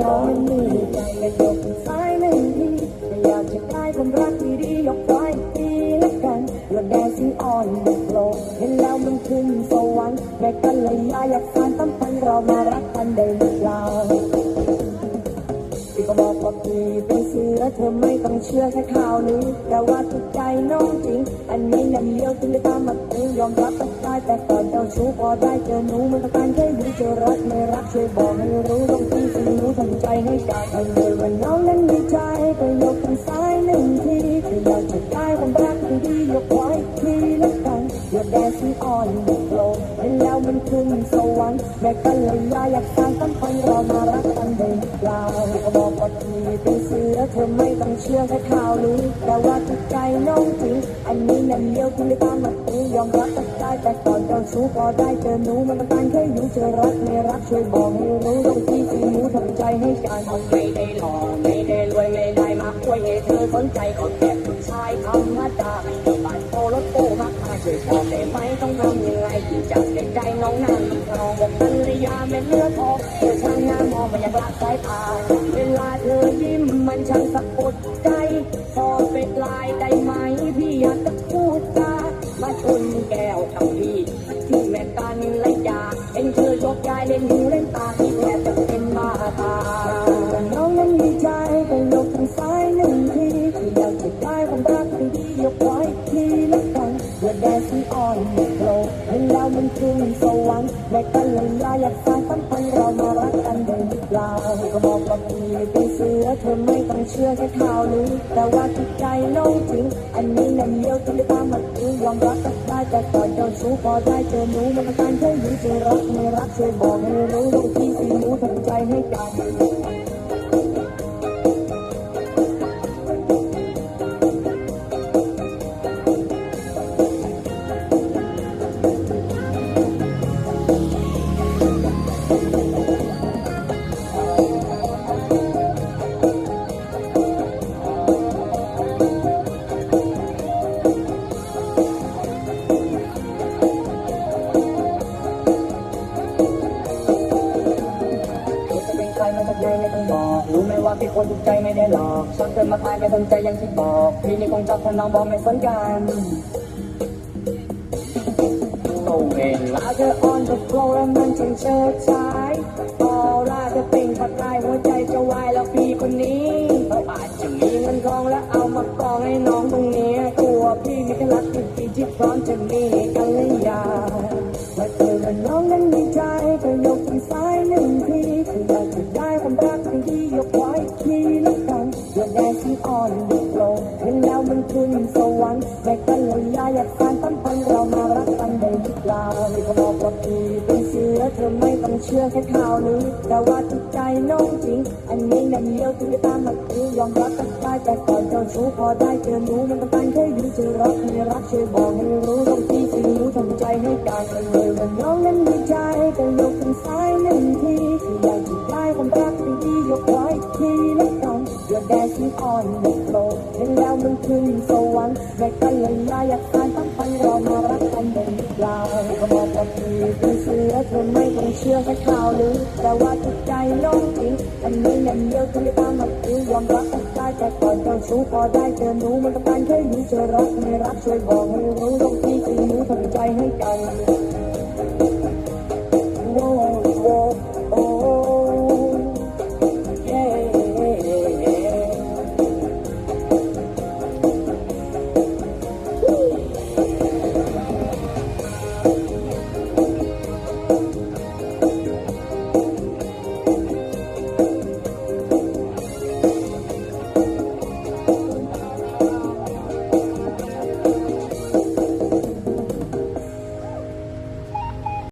นอนมือใจและตกซ้ายหนึ่งทีอยากจะได้ความรักที่ดียกไว้ดีละกันรล้แดนซิงอ่อนบนโลกเห็นแล้วมันขึ้นสวรรค์แม่กันเลยอยากทานตั้มพันเรามารักกันได้หรือเปล่า พี่ก็บอกว่าพี่เป็นเสือเธอไม่ต้องเชื่อแค่ข่าวนี้ แต่ว่าทุกใจน้องจริง อันนี้นั่นเดียวที่ได้ตามมาตือยอมรับก็ได้แต่ก่อนเจ้าชู้พอได้เจอหนูมันต้องการแค่อยู่เจอรักไม่รักช่วยบอกให้รู้ต้องที่สิหนูทำใจให้กันเอาเลยว่าน้องนั้นมีใจก็ยกทางซ้ายหนึ่งทีถ้าอยากจะได้ความรักที่ดียกไว้ทีละกันอย่าแดนซีอ่อนเด็กโลเห็นแล้วมันขึ้นสวรรค์แม่กันเลยอยากสร้างสัมพันธ์เรา เชื่อแค่ข่าวลือแต่ว่าทุกใจน้องจริงอันนี้นั่นเดียวที่ได้ตามมาตียอมรับก็ได้แต่ก่อนเจ้าชู้พอได้เจอหนูมันต้องการแค่อยู่เจอรักไม่รักช่วยบอกให้รู้ตรงที่ที่หนูทำใจให้กันไม่ได้หล่อไม่ได้รวยไม่ได้มาช่วยให้เธอสนใจก็แค่ผู้ชายธรรมดา ช่วยบอกได้ไหมต้องทำยังไงที่จะเด็กใจน้องนั่นน้องบอกภรรยาไม่เลือดทองเธอช่างงามมองม่อยากละสายตาเวลาเธอยิ้มมันช่างสะกดใจพอเป็นลายได้ไหมพี่อยากจะพูดจามาชนแก้วกับพี่ที่แม่กันและยาเอ็นเธอยกยายเล่นหูเล่นตาที่แทบจะเป็นบ้าตาน้องนั้นมีใจก็ยกทางซ้ายหนึ่งทีที่อยากจะได้ความรักที่ดียกว้ทีละ แม่กันเลยอยากสายสัมพันธ์เรามารักกันเด้หรือเปล่าก็บอกว่าพี่เป็นเสือเธอไม่ต้องเชื่อแค่ข่าวนี้แต่ว่าจิตใจน้องจริง อันนี้นั่นเดียวที่ได้ตามมาตียอมรับก็ได้แต่ก่อนเจ้าชู้พอได้เจอหนูมันต้องการเธออยู่จะรักไม่รักช่วยบอกให้รู้ตราที่สิหนูทำใจให้กัน ว่าพี่คนถูกใจไม่ได้หลอกชอบเกินมาทายไม่สนใจอย่างที่บอกพี่นี่คงจับคนน้องบอกไม่สนกันโอเวลาเธอ on the floor แล้วมันช่างเชิดชายออร่าเธอเปล่งประกายหัวใจจะวายแล้วพี่คนนี้เขาอาจจะมีเงินทองแล้วเอามากองให้น้องตรงนี้ตัวพี่มีแค่รักที่พี่ที่พร้อมจะมี วรรค์แม่กันเลยอยากสานสัมพันเรามารักกันได้หรือเปล่าเขาบอกว่าผีเป็นเสือเธอไม่ต้องเชื่อแค่ข่าวนี้ แต่ว่าจิตใจน้องจริง อันนี้นั่นเดียวที่ได้ตามมาคือยอมรับก็ได้แต่ก่อนเจ้าชู้พอได้เจอหนูมันต้องการแค่อยู่จะรักไม่รักช่วยบอกให้รู้ตรงที่สิหนูทำใจให้กันเลยว่าน้องนั้น เห็นแล้วมันขึ้นสวรรค์แม่กันเลยอยากสานสัมพันเรามารักกันได้หรือเปล่าก็บอกว่าพี่เป็นเสือเธอไม่ต้องเชื่อแค่ข่าวลือแต่ว่าจิตใจน้องจริงอันนี้นั่นเดียวที่ได้ตามมาคือยอมรับก็ได้แต่ก่อนเจ้าชู้พอได้เจอหนูมันต้องการแค่อยู่จะรักไม่รักช่วยบอกให้รู้ตรงที่สิหนูทำใจให้กัน